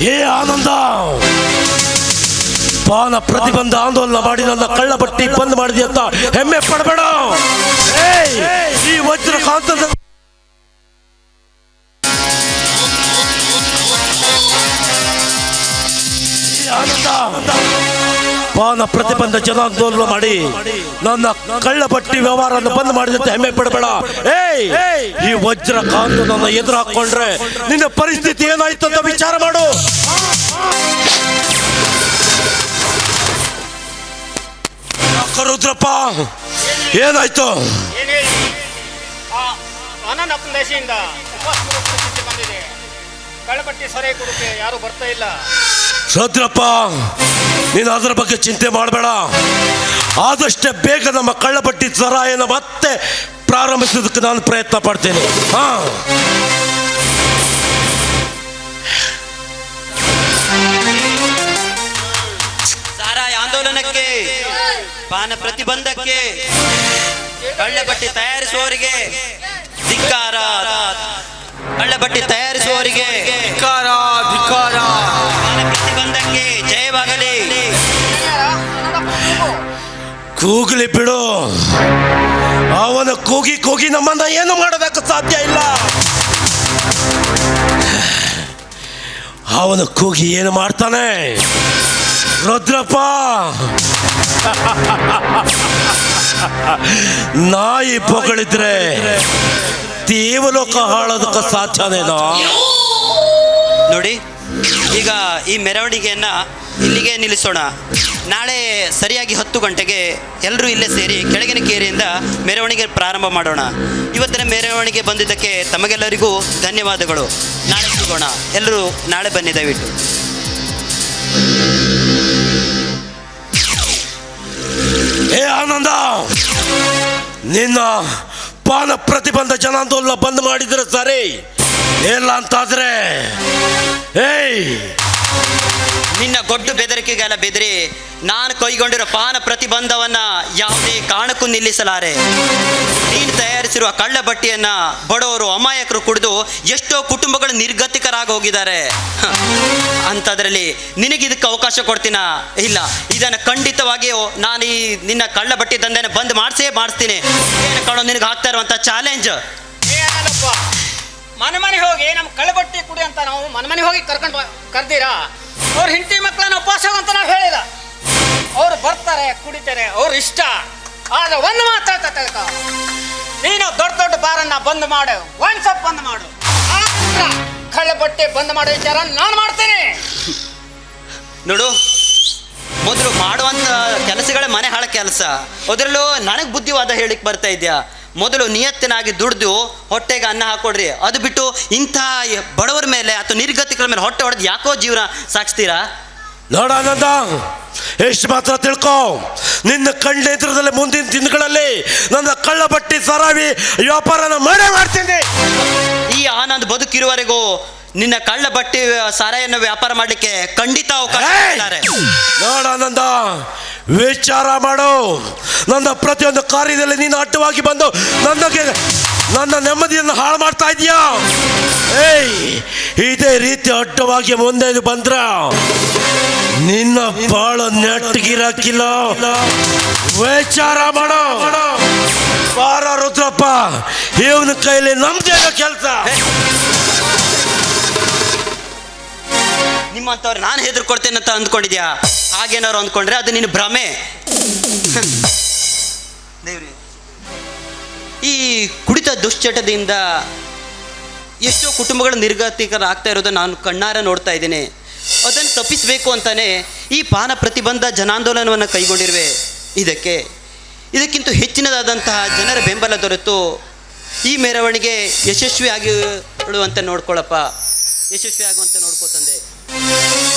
ಹೇ ಆನಂದ! ಪಾನ ಪ್ರತಿಬಂಧ ಆಂದೋಲನ ಮಾಡಿ ನನ್ನ ಕಳ್ಳ ಬಟ್ಟಿ ಬಂದ್ ಮಾಡಿದೆ ಅಂತ ಹೆಮ್ಮೆ ಪಡಬೇಡ. ಈ ವಜ್ರ ಕಾಂತದ ಪಾನ ಪ್ರತಿಬಂಧ ಜನಾಂದೋಲನ ಮಾಡಿ ನನ್ನ ಕಳ್ಳ ಬಟ್ಟಿ ವ್ಯವಹಾರವನ್ನು ಬಂದ್ ಮಾಡಿದಂತೆ ಹೆಮ್ಮೆ ಪಡಬೇಡ. ಏಯ್ ಈ ವಜ್ರ ಕಾಂತ ನನ್ನ ಎದುರು ಹಾಕೊಂಡ್ರೆ ನಿನ್ನ ಪರಿಸ್ಥಿತಿ ಏನಾಯ್ತು ಅಂತ ವಿಚಾರ ಮಾಡು. ರುದ್ರಪ್ಪ? ಏನಾಯ್ತು? ಬಂದಿದೆ. ಸೊರೆ ಕೊಡಕ್ಕೆ ಯಾರು ಬರ್ತಾ ಇಲ್ಲ. ರುದ್ರಪ್ಪ ನೀನು ಅದರ ಬಗ್ಗೆ ಚಿಂತೆ ಮಾಡಬೇಡ. ಆದಷ್ಟೇ ಬೇಗ ನಮ್ಮ ಕಳ್ಳಪಟ್ಟಿ ಸರಾಯನ ಮತ್ತೆ ಪ್ರಾರಂಭಿಸೋದಕ್ಕೆ ನಾನು ಪ್ರಯತ್ನ ಪಡ್ತೇನೆ. ಹಾ. ಸಾರಾಯ ಆಂದೋಲನಕ್ಕೆ, ಪಾನ ಪ್ರತಿಬಂಧಕ್ಕೆ ಕಳ್ಳಬಟ್ಟಿ ತಯಾರಿಸುವವರಿಗೆ, ಧಿಕ್ಕಾರ. ಕಳ್ಳಬಟ್ಟಿ ತಯಾರಿಸುವವರಿಗೆ ಕೂಗಲಿ ಬಿಡು. ಅವನ ಕೂಗಿ ಕೂಗಿ ನಮ್ಮನ್ನ ಏನು ಮಾಡೋದಕ್ಕೆ ಸಾಧ್ಯ ಇಲ್ಲ. ಅವನು ಕೂಗಿ ಏನು ಮಾಡ್ತಾನೆ? ರುದ್ರಪ್ಪ! ನಾಯಿ ಪೊಗಳಿದ್ರೆ ದೇವಲೋಕ ಹಾಳೋದಕ್ಕೆ ಸಾಧ್ಯನೇನೋ ನೋಡಿ ಈಗ ಈ ಮೆರವಣಿಗೆಯನ್ನು ಇಲ್ಲಿಗೆ ನಿಲ್ಲಿಸೋಣ. ನಾಳೆ ಸರಿಯಾಗಿ ಹತ್ತು ಗಂಟೆಗೆ ಎಲ್ಲರೂ ಇಲ್ಲೇ ಸೇರಿ ಕೆಳಗಿನ ಕೇರಿಯಿಂದ ಮೆರವಣಿಗೆ ಪ್ರಾರಂಭ ಮಾಡೋಣ. ಇವತ್ತಿನ ಮೆರವಣಿಗೆ ಬಂದಿದ್ದಕ್ಕೆ ತಮಗೆಲ್ಲರಿಗೂ ಧನ್ಯವಾದಗಳು. ನಾಳೆ ಸಿಗೋಣ. ಎಲ್ಲರೂ ನಾಳೆ ಬನ್ನಿ ದಯವಿಟ್ಟು. ಏ ಆನಂದ, ನಿನ್ನ ಪಾನ ಪ್ರತಿಬಂಧ ಜನಾಂದೋಲನ ಬಂದ್ ಮಾಡಿದ್ರೆ ಸರಿ. ಇಲ್ಲ ಅಂತಾದ್ರೆ ಏಯ್! ನಿನ್ನ ಗೊಡ್ಡು ಬೆದರಿಕೆಗೆಲ್ಲ ಬೆದರಿ ನಾನು ಕೈಗೊಂಡಿರೋ ಪಾನ ಪ್ರತಿಬಂಧವನ್ನ ಯಾವುದೇ ಕಾರಣಕ್ಕೂ ನಿಲ್ಲಿಸಲಾರೆ. ನೀನು ತಯಾರಿಸಿರುವ ಕಳ್ಳ ಬಟ್ಟೆಯನ್ನ ಬಡವರು ಅಮಾಯಕರು ಕುಡಿದು ಎಷ್ಟೋ ಕುಟುಂಬಗಳು ನಿರ್ಗತಿಕರಾಗಿ ಹೋಗಿದ್ದಾರೆ. ಅಂತದ್ರಲ್ಲಿ ಅಂಥದ್ರಲ್ಲಿ ನಿನಗಿದಕ್ಕೆ ಅವಕಾಶ ಕೊಡ್ತೀನ? ಇಲ್ಲ ಇದನ್ನು ಖಂಡಿತವಾಗಿಯೂ ನಾನು ಈ ನಿನ್ನ ಕಳ್ಳ ಬಟ್ಟೆ ದಂಧೆನ ಬಂದ್ ಮಾಡಿಸೇ ಮಾಡಿಸ್ತೀನಿ. ಏನು ಕಾಣೋ ನಿನಗೆ ಆಗ್ತಾ ಇರುವಂಥ ಚಾಲೆಂಜ್ ಮನೆ ಮನೆ ಹೋಗಿ ನಮ್ಮ ಕಳ್ಳಬಟ್ಟಿ ಕುಡಿ ಅಂತ ನಾವು ಮನೆ ಮನೆ ಹೋಗಿ ಕರ್ಕೊಂಡು ಕರ್ದಿರಾ? ಅವ್ರ ಹೆಂಡತಿ ಮಕ್ಕಳನ್ನ ಉಪವಾಸ ಅಂತ ನಾವು ಹೇಳಿಲ್ಲ. ಅವ್ರು ಬರ್ತಾರೆ, ಕುಡಿತಾರೆ, ಅವ್ರ ಇಷ್ಟ. ಆದ್ರೆ ಒಂದು ಮಾತಾಡ್ತಾ ತಿಳ್ಕೊ ನೀನು ದೊಡ್ಡ ದೊಡ್ಡ ಬಾರನ್ನ ಬಂದ್ ಮಾಡು ವಾಟ್ಸಪ್ ಸಪ್ ಬಂದ್ ಮಾಡು. ಕಳ್ಳ ಬಟ್ಟೆ ಬಂದ್ ಮಾಡೋ ವಿಚಾರ ನಾನು ಮಾಡ್ತೀನಿ. ನೋಡು, ಮೊದಲು ಮಾಡುವಂಥ ಕೆಲಸಗಳೇ ಮನೆ ಹಾಳ ಕೆಲಸ. ಅದರಲ್ಲೂ ನನಗೆ ಬುದ್ಧಿವಾದ ಹೇಳಿಕ್ ಬರ್ತಾ ಇದೆಯಾ? ಮೊದಲು ನಿಯತ್ತಿನಾಗಿ ದುಡ್ದು ಹೊಟ್ಟೆಗೆ ಅನ್ನ ಹಾಕೊಡ್ರಿ. ಅದು ಬಿಟ್ಟು ಇಂಥ ಬಡವರ ಮೇಲೆ ಅಥವಾ ನಿರ್ಗತಿಕರ ಮೇಲೆ ಹೊಟ್ಟೆ ಹೊಡೆದು ಯಾಕೋ ಜೀವನ ಸಾಗಿಸ್ತೀರಾ? ನೋಡ ಆನಂದ ಎಷ್ಟು ಮಾತ್ರ ತಿಳ್ಕೊ. ನಿನ್ನ ಕಣ್ಣೆದುರದಲ್ಲಿ ಮುಂದಿನ ದಿನಗಳಲ್ಲಿ ನನ್ನ ಕಳ್ಳ ಬಟ್ಟಿ ಸರಾವಿ ವ್ಯಾಪಾರನ ಮಾಡೇ ಮಾಡ್ತೀನಿ. ಈ ಆನಂದ್ ಬದುಕಿರುವವರೆಗೂ ನಿನ್ನ ಕಳ್ಳ ಬಟ್ಟಿ ಸಾರಾಯನ್ನು ವ್ಯಾಪಾರ ಮಾಡಲಿಕ್ಕೆ ಖಂಡಿತ ಅವಕಾಶ ಏಯ್! ವಿಚಾರ ಮಾಡು. ನನ್ನ ಪ್ರತಿಯೊಂದು ಕಾರ್ಯದಲ್ಲಿ ನೀನು ಅಡ್ಡವಾಗಿ ಬಂದು ನನಗೆ ನನ್ನ ನೆಮ್ಮದಿಯನ್ನು ಹಾಳು ಮಾಡ್ತಾ ಇದೆಯಾ. ಏಯ್, ಇದೇ ರೀತಿ ಅಡ್ಡವಾಗಿ ಮುಂದೆ ಬಂದ್ರ ನಿನ್ನ ಬಾಳ ನೆಟ್ಟಗಿರಾಕಿಲ್ಲ. ವಿಚಾರ ಮಾಡೋ. ಬಾರ ರುದ್ರಪ್ಪ, ಇವನ ಕೈಲಿ ನಮ್ದೇನೋ ಕೆಲಸ. ನಿಮ್ಮಂಥವ್ರು ನಾನು ಹೆದರ್ಕೊಡ್ತೇನೆ ಅಂತ ಅಂದ್ಕೊಂಡಿದ್ಯಾ? ಹಾಗೇನಾರು ಅಂದ್ಕೊಂಡ್ರೆ ಅದು ನಿನ್ನ ಭ್ರಮೆ. ದೇವ್ರಿ, ಈ ಕುಡಿತ ದುಶ್ಚಟದಿಂದ ಎಷ್ಟೋ ಕುಟುಂಬಗಳು ನಿರ್ಗತಿಕರಾಗ್ತಾ ಇರೋದು ನಾನು ಕಣ್ಣಾರ ನೋಡ್ತಾ ಇದ್ದೀನಿ. ಅದನ್ನು ತಪ್ಪಿಸಬೇಕು ಅಂತಾನೆ ಈ ಪಾನ ಪ್ರತಿಬಂಧ ಜನಾಂದೋಲನವನ್ನು ಕೈಗೊಂಡಿರುವೆ. ಇದಕ್ಕೆ, ಇದಕ್ಕಿಂತ ಹೆಚ್ಚಿನದಾದಂತಹ ಜನರ ಬೆಂಬಲ ದೊರೆತು ಈ ಮೆರವಣಿಗೆ ಯಶಸ್ವಿ ಆಗಿ ನೋಡ್ಕೊಳ್ಳಪ್ಪ ಯಶಸ್ವಿ ಆಗುವಂತೆ ನೋಡ್ಕೋ ತಂದೆ. Música